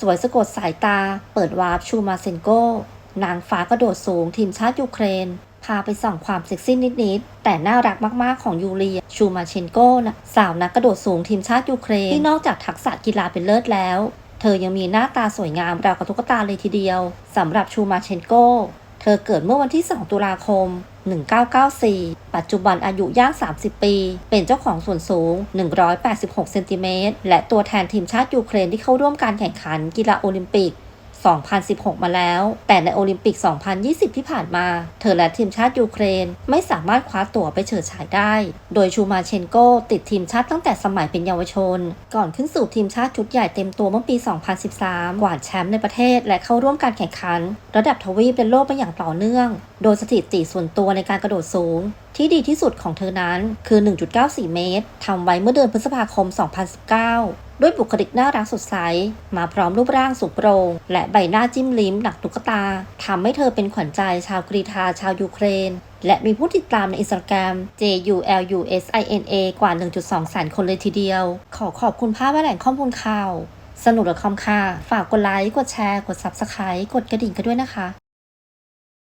สวยสะกดสายตา เปิดวาร์ปชูมาเซนโกนางฟ้ากระโดดสูงทีมชาติยูเครน พาไปส่องความเซ็กซี่นิด ๆ แต่น่ารักมาก ๆ ของยูเลีย ชูมาเชนโกนะสาวนักกระโดดสูงทีมชาติยูเครน ที่นอกจากทักษะกีฬาเป็นเลิศแล้ว เธอยังมีหน้าตาสวยงามราวกับตุ๊กตาเลยทีเดียวสำหรับชูมาเชนโก เธอเกิดเมื่อวันที่ 2 ตุลาคม 1994 ปัจจุบันอายุย่าง 30 ปี เป็นเจ้าของส่วนสูง 186 เซนติเมตร และตัวแทนทีมชาติยูเครนที่เข้าร่วมการแข่งขันกีฬาโอลิมปิก 2016 มาแล้ว แต่ในโอลิมปิก 2020 ที่ผ่านมา เธอและทีมชาติยูเครนไม่สามารถคว้าตั๋วไปเฉิดฉายได้ โดยชูมาเชนโกติดทีมชาติตั้งแต่สมัยเป็นเยาวชน ก่อนขึ้นสู่ทีมชาติชุดใหญ่เต็มตัวเมื่อปี 2013 กวาดแชมป์ในประเทศและเข้าร่วมการแข่งขัน ระดับทวีปเป็นโลกมาอย่างต่อเนื่อง โดยสถิติส่วนตัวในการกระโดดสูงที่ดีที่สุดของเธอนั้นคือ 1.94 เมตร ทำไว้เมื่อเดือนพฤษภาคม 2019 ด้วยบุคลิกน่ารักสดใส มาพร้อมรูปร่างสูงโปร่งและใบหน้าจิ้มลิ้มหนักตุ๊กตาทำให้เธอเป็นขวัญใจชาวกรีฑาชาวยูเครน และมีผู้ติดตามในอินสตาแกรม JULUSINA กว่า 1.2แสนคนเลยทีเดียว ขอขอบคุณภาพและแหล่งข้อมูลข่าว สนุกหรือคอมค่ะ ฝากกดไลค์ กดแชร์ กด Subscribe กดกระดิ่งกันด้วยนะคะ